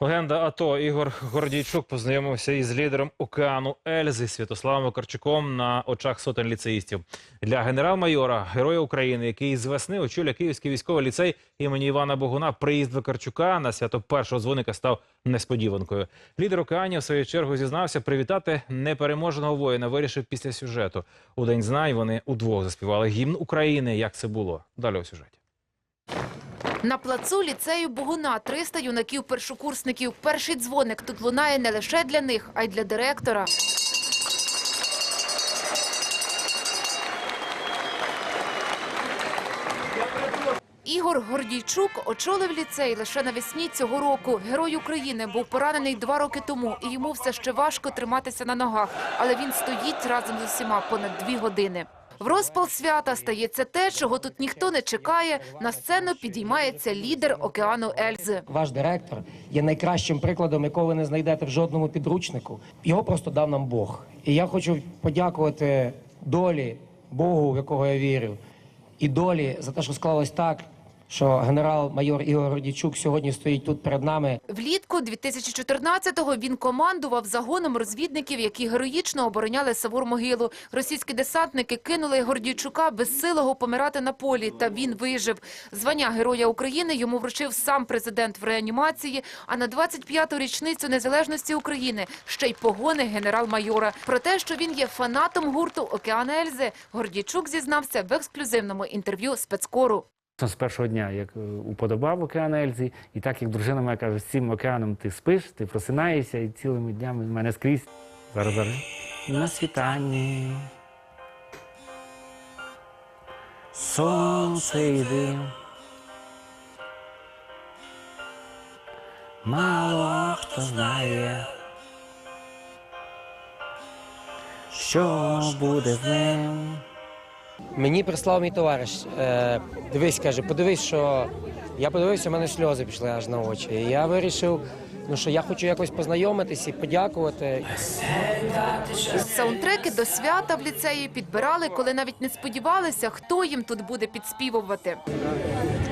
Легенда АТО Ігор Гордійчук познайомився із лідером океану Ельзи Святославом Вакарчуком на очах сотень ліцеїстів. Для генерал-майора, героя України, який з весни очолює Київський військовий ліцей імені Івана Богуна, приїзд Вакарчука на свято першого дзвоника став несподіванкою. Лідер океанів, в свою чергу, зізнався, привітати непереможеного воїна вирішив після сюжету. У день знань вони удвох заспівали гімн України. Як це було? Далі у сюжеті. На плацу ліцею Богуна 300 юнаків-першокурсників. Перший дзвоник тут лунає не лише для них, а й для директора. Ігор Гордійчук очолив ліцей лише навесні цього року. Герой України був поранений два роки тому, і йому все ще важко триматися на ногах. Але він стоїть разом з усіма понад дві години. В розпал свята стається те, чого тут ніхто не чекає. На сцену підіймається лідер океану Ельзи. Ваш директор є найкращим прикладом, якого ви не знайдете в жодному підручнику. Його просто дав нам Бог. І я хочу подякувати долі, Богу, в якого я вірю, і долі за те, що склалось так, що генерал-майор Ігор Гордійчук сьогодні стоїть тут перед нами. Влітку 2014-го він командував загоном розвідників, які героїчно обороняли Савур-могилу. Російські десантники кинули Гордійчука безсилого помирати на полі, та він вижив. Звання Героя України йому вручив сам президент в реанімації, а на 25-ту річницю незалежності України ще й погони генерал-майора. Про те, що він є фанатом гурту «Океан Ельзи», Гордійчук зізнався в ексклюзивному інтерв'ю спецкору. З першого дня, як е, уподобав океан Ельзі, і так як дружина моя каже, з цим океаном ти спиш, ти просинаєшся і цілими днями в мене скрізь. Зараз зараз. На світанні. Сонце йде. Мало хто знає, що буде з ним. Мені прислав мій товариш. Е, дивись, каже, подивись, що я подивився, у мене сльози пішли аж на очі. І я вирішив, ну що я хочу якось познайомитись і подякувати. Саундтреки до свята в ліцеї підбирали, коли навіть не сподівалися, хто їм тут буде підспівувати.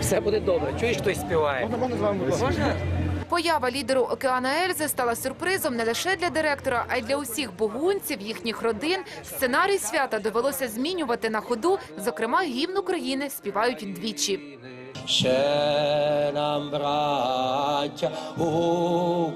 Все буде добре. Чуєш, хтось співає? Можна, можна з вами Можна? Поява лідеру океана Ельзи стала сюрпризом не лише для директора, а й для усіх богунців, їхніх родин. Сценарій свята довелося змінювати на ходу. Зокрема, гімн України співають двічі. Ще нам, браття,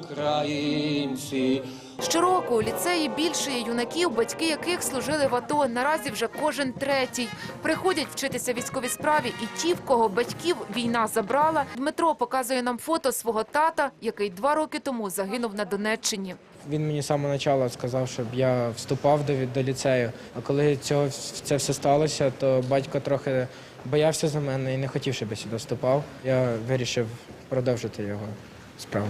українці. Щороку у ліцеї більше юнаків, батьки яких служили в АТО. Наразі вже кожен третій. Приходять вчитися військовій справі і ті, в кого батьків війна забрала. Дмитро показує нам фото свого тата, який два роки тому загинув на Донеччині. Він мені з самого початку сказав, щоб я вступав до, до ліцею. А коли цього, це все сталося, то батько трохи боявся за мене і не хотів, щоб я сюди вступав. Я вирішив продовжити його справу.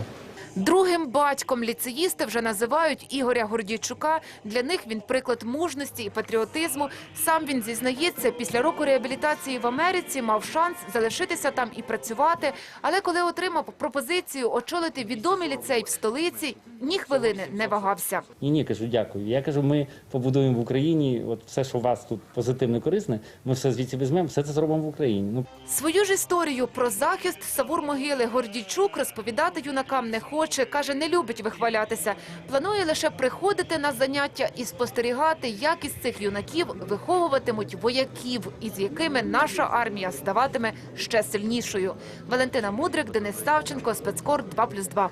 Другим батьком ліцеїсти вже називають Ігоря Гордійчука. Для них він приклад мужності і патріотизму. Сам він зізнається, після року реабілітації в Америці мав шанс залишитися там і працювати. Але коли отримав пропозицію очолити відомий ліцей в столиці, ні хвилини не вагався. Ні, ні, кажу, дякую. Я кажу, ми побудуємо в Україні. От все, що у вас тут позитивне, корисне, ми все звідси візьмемо, все це зробимо в Україні. Ну Свою ж історію про захист Савур-могили Гордійчук розповідати юнакам не хоче. Каже, не любить вихвалятися. Планує лише приходити на заняття і спостерігати, як із цих юнаків виховуватимуть вояків, із якими наша армія ставатиме ще сильнішою. Валентина Мудрик, Денис Савченко, спецкор 2+,2.